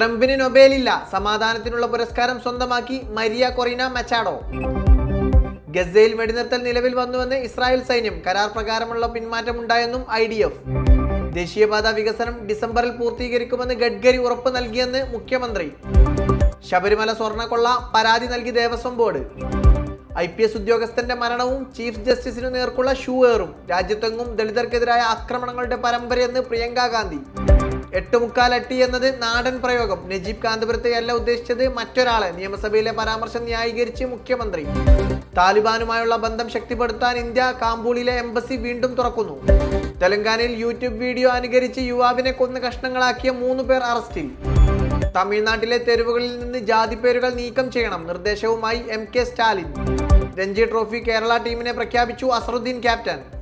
ട്രംപിന് നൊബേലില്ല സമാധാനത്തിനുള്ള പുരസ്കാരം സ്വന്തമാക്കി മരിയ കൊറീന മെച്ചാഡോ. ഗസയിൽ വെടിനിർത്തൽ നിലവിൽ വന്നുവെന്ന് ഇസ്രായേൽ സൈന്യം കരാർ പ്രകാരമുള്ള പിന്മാറ്റം ഉണ്ടായെന്നും ഐ ഡി എഫ്. ദേശീയപാത വികസനം ഡിസംബറിൽ പൂർത്തീകരിക്കുമെന്ന് ഗഡ്കരി ഉറപ്പ് നൽകിയെന്ന് മുഖ്യമന്ത്രി. ശബരിമല സ്വർണക്കൊള്ള പരാതി നൽകി Devaswom board. I P S ഉദ്യോഗസ്ഥന്റെ മരണവും ചീഫ് ജസ്റ്റിസിനു നേർക്കുള്ള ഷൂ ഏറും രാജ്യത്തെങ്ങും ദളിതർക്കെതിരായ ആക്രമണങ്ങളുടെ പരമ്പരയെന്ന് പ്രിയങ്ക ഗാന്ധി. എട്ട് മുക്കാൽ അട്ടി എന്നത് നാടൻ പ്രയോഗം. നജീബ് കാന്തപുരത്തെ അല്ല ഉദ്ദേശിച്ചത് മറ്റൊരാളെ. നിയമസഭയിലെ പരാമർശം ന്യായീകരിച്ച് മുഖ്യമന്ത്രി. താലിബാനുമായുള്ള ബന്ധം ശക്തിപ്പെടുത്താൻ ഇന്ത്യ കാമ്പൂളിലെ എംബസി വീണ്ടും തുറക്കുന്നു. തെലങ്കാനയിൽ യൂട്യൂബ് വീഡിയോ അനുകരിച്ച് യുവാവിനെ കൊന്ന് കഷ്ണങ്ങളാക്കിയ മൂന്ന് പേർ അറസ്റ്റിൽ. തമിഴ്നാട്ടിലെ തെരുവുകളിൽ നിന്ന് ജാതിപ്പേരുകൾ നീക്കം ചെയ്യണം. നിർദ്ദേശവുമായി M K Stalin. Ranji trophy Kerala ടീമിനെ പ്രഖ്യാപിച്ചു അസറുദ്ദീൻ ക്യാപ്റ്റൻ.